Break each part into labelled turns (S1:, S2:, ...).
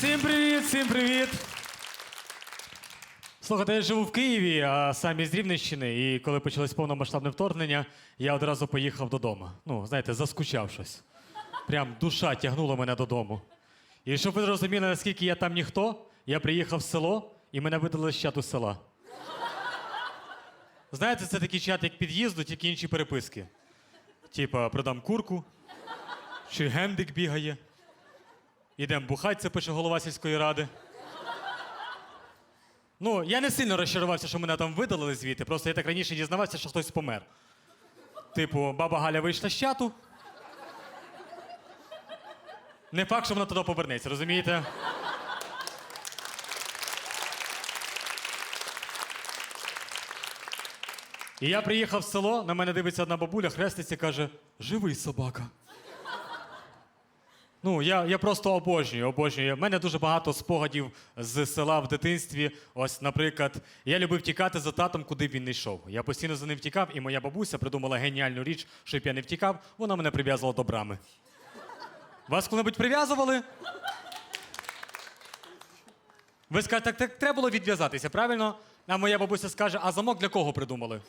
S1: Всім привіт, всім привіт. Слухайте, я живу в Києві, а сам із Рівненщини. І коли почалось повномасштабне вторгнення, я одразу поїхав додому. Ну, знаєте, заскучав щось. Прям душа тягнула мене додому. І щоб ви зрозуміли, наскільки я там ніхто, я приїхав в село і мене видали з чату села. Знаєте, це такий чат, як під'їзду, тільки інші переписки. Типа, продам курку, чи гендик бігає. Ідемо бухать, це пише голова сільської ради. Ну, я не сильно розчарувався, що мене там видалили звідти, просто я так раніше дізнавався, що хтось помер. Типу, баба Галя вийшла з чату. Не факт, що вона туди повернеться, розумієте? І я приїхав в село, на мене дивиться одна бабуля, хреститься і каже: живий собака. Ну, я, я просто обожнюю, обожнюю. У мене дуже багато спогадів з села в дитинстві. Ось, наприклад, я любив тікати за татом, куди він не йшов. Я постійно за ним втікав, і моя бабуся придумала геніальну річ, щоб я не втікав, вона мене прив'язувала до брами. Вас коли-небудь прив'язували? Ви скажете, так, так треба було відв'язатися, правильно? А моя бабуся скаже, а замок для кого придумали?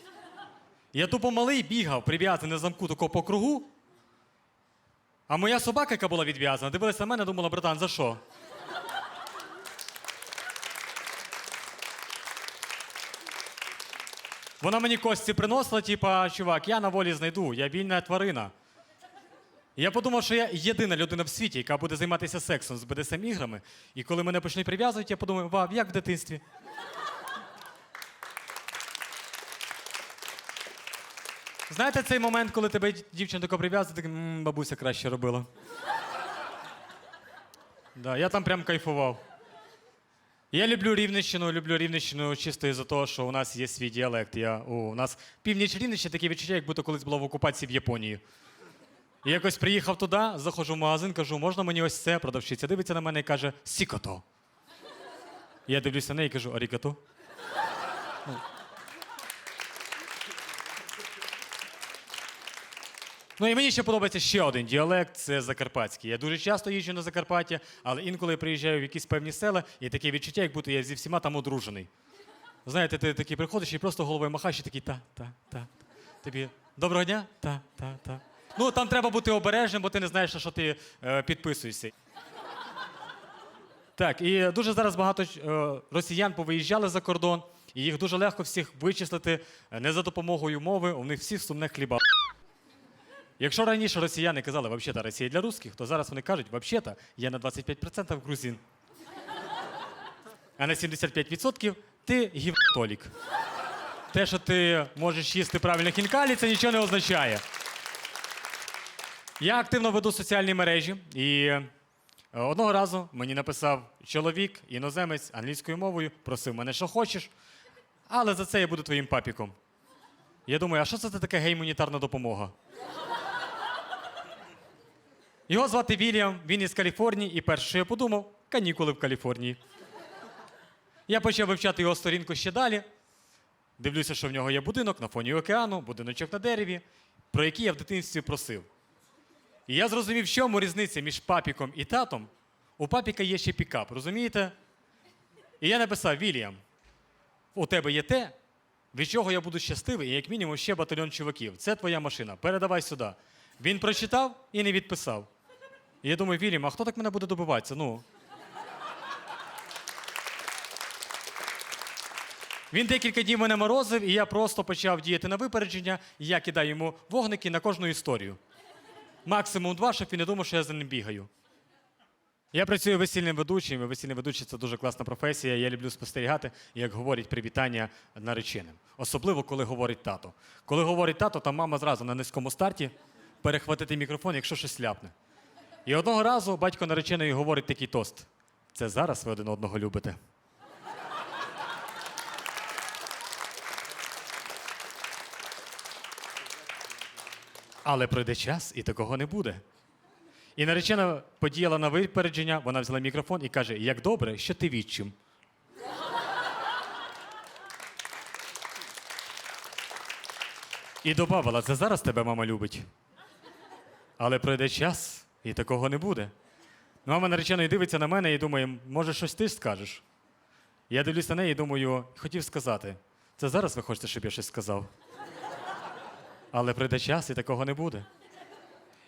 S1: Я тупо малий бігав, прив'язаний на замку такого по кругу. А моя собака, яка була відв'язана, дивилася на мене, думала, братан, за що? Вона мені кості приносила, типа, чувак, я на волі знайду, я вільна тварина. Я подумав, що я єдина людина в світі, яка буде займатися сексом з БДСМ іграми. І коли мене почнуть прив'язувати, я подумаю, вау, як в дитинстві. Знаєте цей момент, коли тебе дівчина така прив'язує, так «М, бабуся краще робила. Да, я там прям кайфував. Я люблю Рівненщину, люблю Рівненщину чисто із-за того, що у нас є свій діалект. Я, о, у нас північ Рівненщини таке відчуття, як будто колись було в окупації в Японії. І якось приїхав туди, заходжу в магазин, кажу, можна мені ось це? Продавщиця дивиться на мене і каже, сікото. Я дивлюся на неї і кажу, арікато. Ну і мені ще подобається ще один діалект це закарпатський. Я дуже часто їжджу на Закарпаття, але інколи я приїжджаю в якісь певні села, і таке відчуття, як будто я зі всіма там одружений. Знаєте, ти такий приходиш і просто головою махаєш і такий та, та, та. Тобі доброго дня? Та, та, та. Ну там треба бути обережним, бо ти не знаєш, на що ти е, підписуєшся. Так, і дуже зараз багато е, росіян повиїжджали за кордон, і їх дуже легко всіх вичислити е, не за допомогою мови, у них всіх сумне хліба. Якщо раніше росіяни казали, взагалі Росія для русських, то зараз вони кажуть, взагалі я на 25% грузин. А на 75% ти гівтолік. Те, що ти можеш їсти правильно хінкалі, це нічого не означає. Я активно веду соціальні мережі, і е, одного разу мені написав чоловік, іноземець англійською мовою, просив мене, що хочеш, але за це я буду твоїм папіком. Я думаю, а що це таке геймунітарна допомога? Його звати Вільям, він із Каліфорнії, і перше, що я подумав, канікули в Каліфорнії. Я почав вивчати його сторінку ще далі. Дивлюся, що в нього є будинок на фоні океану, будиночок на дереві, про який я в дитинстві просив. І я зрозумів, в чому різниця між папіком і татом. У папіка є ще пікап, розумієте? І я написав: Вільям, у тебе є те, від чого я буду щасливий, і як мінімум ще батальйон чуваків. Це твоя машина. Передавай сюди. Він прочитав і не відписав. І я думаю, Вільям, а хто так мене буде добиватися? Ну. Він декілька днів мене морозив, і я просто почав діяти на випередження. і Я кидаю йому вогники на кожну історію. Максимум два, щоб він не думав, що я за ним бігаю. Я працюю весільним ведучим. і Весільний ведучий це дуже класна професія. Я люблю спостерігати, як говорять привітання нареченим. Особливо, коли говорить тато. Коли говорить тато, там мама зразу на низькому старті перехватити мікрофон, якщо щось ляпне. І одного разу батько нареченої говорить такий тост: це зараз ви один одного любите. Але пройде час, і такого не буде. І наречена подіяла на випередження, вона взяла мікрофон і каже: Як добре, що ти відчим. І додавала, це зараз тебе мама любить. Але пройде час, і такого не буде. Мама нареченої дивиться на мене і думає, може, щось ти скажеш. Я дивлюсь на неї і думаю, хотів сказати. Це зараз ви хочете, щоб я щось сказав. Але прийде час і такого не буде.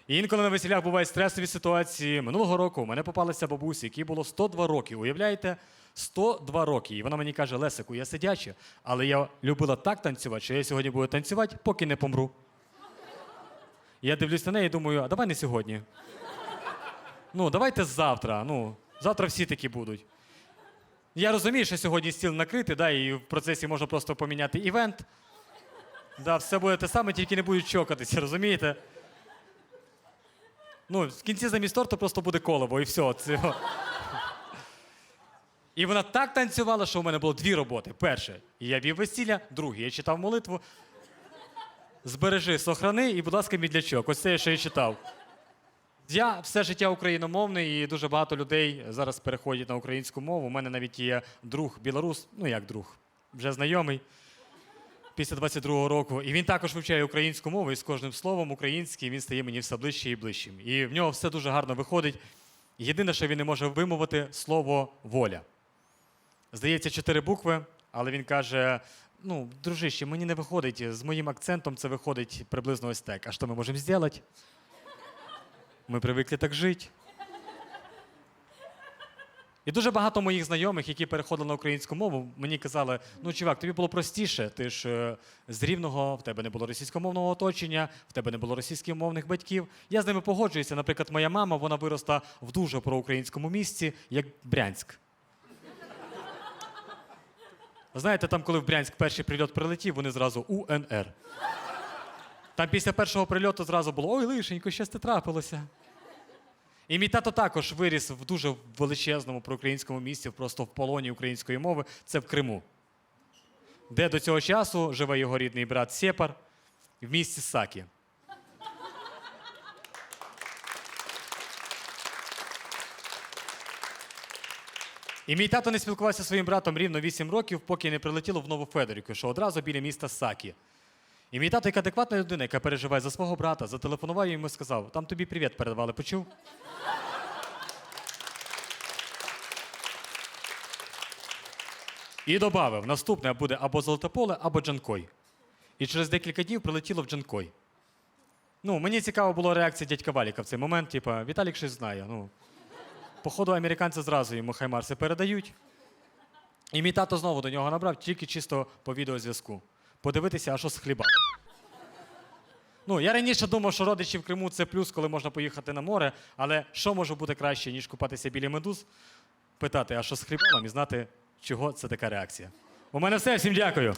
S1: І інколи на весіллях бувають стресові ситуації. Минулого року у мене попалася бабуся, якій було 102 роки. Уявляєте? 102 роки. І вона мені каже: Лесику, я сидяча, але я любила так танцювати, що я сьогодні буду танцювати, поки не помру. Я дивлюсь на неї і думаю, а давай не сьогодні. Ну, давайте завтра. Ну, завтра всі такі будуть. Я розумію, що сьогодні стіл накритий, да, і в процесі можна просто поміняти івент. Да, все буде те саме, тільки не будуть чокатися, розумієте? Ну, в кінці замість торту просто буде колобо, і все. Це... І вона так танцювала, що у мене було дві роботи. Перше, я вів весілля, друге, я читав молитву. Збережи, сохрани і, будь ласка, мідлячок. Ось це, я читав. Я все життя україномовний, і дуже багато людей зараз переходять на українську мову. У мене навіть є друг білорус, ну як друг, вже знайомий після 22-го року. І він також вивчає українську мову, і з кожним словом український він стає мені все ближче і ближчим. І в нього все дуже гарно виходить. Єдине, що він не може вимовити слово воля. Здається, чотири букви, але він каже: ну, дружище, мені не виходить. З моїм акцентом це виходить приблизно ось так. А що ми можемо зробити? Ми привикли так жити. І дуже багато моїх знайомих, які переходили на українську мову, мені казали: ну, чувак, тобі було простіше, ти ж е, з рівного, в тебе не було російськомовного оточення, в тебе не було російськомовних батьків. Я з ними погоджуюся. Наприклад, моя мама вона виросла в дуже проукраїнському місті, як Брянськ. Знаєте, там, коли в Брянськ перший прильот прилетів, вони зразу УНР. Там після першого прильоту зразу було ой, лишенько, щось не трапилося. І мій тато також виріс в дуже величезному проукраїнському місті, просто в полоні української мови, це в Криму, де до цього часу живе його рідний брат Сєпар в місті Сакі. І мій тато не спілкувався зі своїм братом рівно 8 років, поки не прилетіло в Нову Федорівку, що одразу біля міста Сакі. І мій тато, як адекватна людина, яка переживає за свого брата, зателефонував йому і сказав: там тобі привіт передавали, почув? І додав, наступне буде або Золотополе, або Джанкой. І через декілька днів прилетіло в Джанкой. Ну, мені цікава була реакція дядька Валіка в цей момент, типа, Віталік щось знає. Ну, походу, американці зразу йому хаймарси передають. І мій тато знову до нього набрав, тільки чисто по відеозв'язку. Подивитися, а що з хлібами. Ну, я раніше думав, що родичі в Криму це плюс, коли можна поїхати на море, але що може бути краще, ніж купатися біля медуз, питати, а що з хлібами, і знати, чого це така реакція. У мене все, всім дякую.